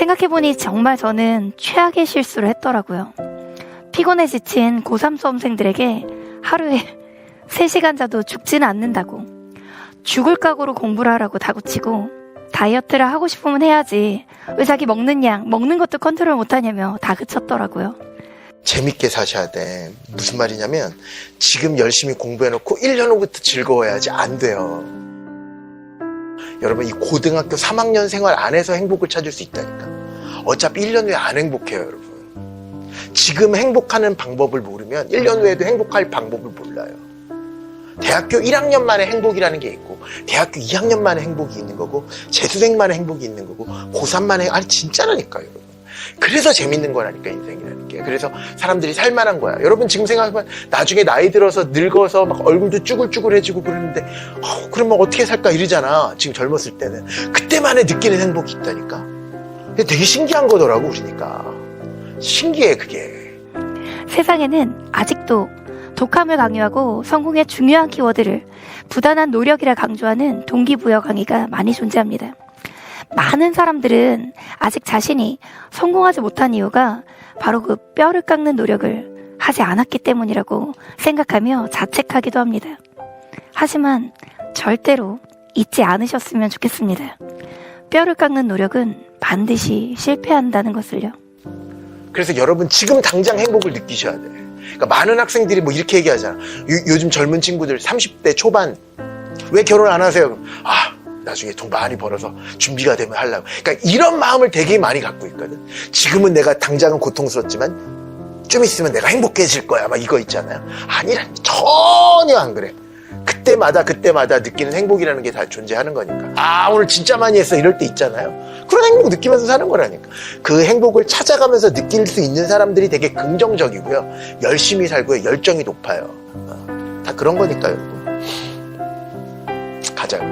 생각해보니 정말 저는 최악의 실수를 했더라고요. 피곤해 지친 고3 수험생들에게 하루에 3시간 자도 죽지는 않는다고. 죽을 각오로 공부를 하라고 다구치고 다이어트를 하고 싶으면 해야지. 왜 자기 먹는 양, 먹는 것도 컨트롤 못하냐며 다그쳤더라고요. 재밌게 사셔야 돼. 무슨 말이냐면 지금 열심히 공부해놓고 1년 후부터 즐거워야지 안 돼요. 여러분 이 고등학교 3학년 생활 안에서 행복을 찾을 수 있다니까. 어차피 1년 후에 안 행복해요, 여러분. 지금 행복하는 방법을 모르면 1년 후에도 행복할 방법을 몰라요. 대학교 1학년 만에 행복이라는 게 있고 대학교 2학년 만에 행복이 있는 거고 재수생 만에 행복이 있는 거고 고3 만에 아니 진짜라니까요, 여러분. 그래서 재밌는 거라니까 인생이라는 게. 그래서 사람들이 살만한 거야. 여러분 지금 생각해보면 나중에 나이 들어서 늙어서 막 얼굴도 쭈글쭈글해지고 그러는데 어, 그러면 어떻게 살까 이러잖아. 지금 젊었을 때는. 그때만에 느끼는 행복이 있다니까. 되게 신기한 거더라고 그러니까. 신기해 그게. 세상에는 아직도 독함을 강요하고 성공의 중요한 키워드를 부단한 노력이라 강조하는 동기부여 강의가 많이 존재합니다. 많은 사람들은 아직 자신이 성공하지 못한 이유가 바로 그 뼈를 깎는 노력을 하지 않았기 때문이라고 생각하며 자책하기도 합니다. 하지만 절대로 잊지 않으셨으면 좋겠습니다. 뼈를 깎는 노력은 반드시 실패한다는 것을요. 그래서 여러분 지금 당장 행복을 느끼셔야 돼 그러니까 많은 학생들이 뭐 이렇게 얘기하잖아 요, 즘 젊은 친구들 30대 초반 왜 결혼 안 하세요? 아 나중에 돈 많이 벌어서 준비가 되면 하려고. 그러니까 이런 마음을 되게 많이 갖고 있거든. 지금은 내가 당장은 고통스럽지만 좀 있으면 내가 행복해질 거야. 막 이거 있잖아요. 아니라 전혀 안 그래. 그때마다 그때마다 느끼는 행복이라는 게 다 존재하는 거니까. 아 오늘 진짜 많이 했어 이럴 때 있잖아요. 그런 행복 느끼면서 사는 거라니까. 그 행복을 찾아가면서 느낄 수 있는 사람들이 되게 긍정적이고요. 열심히 살고요. 열정이 높아요. 어, 다 그런 거니까요. 가자요.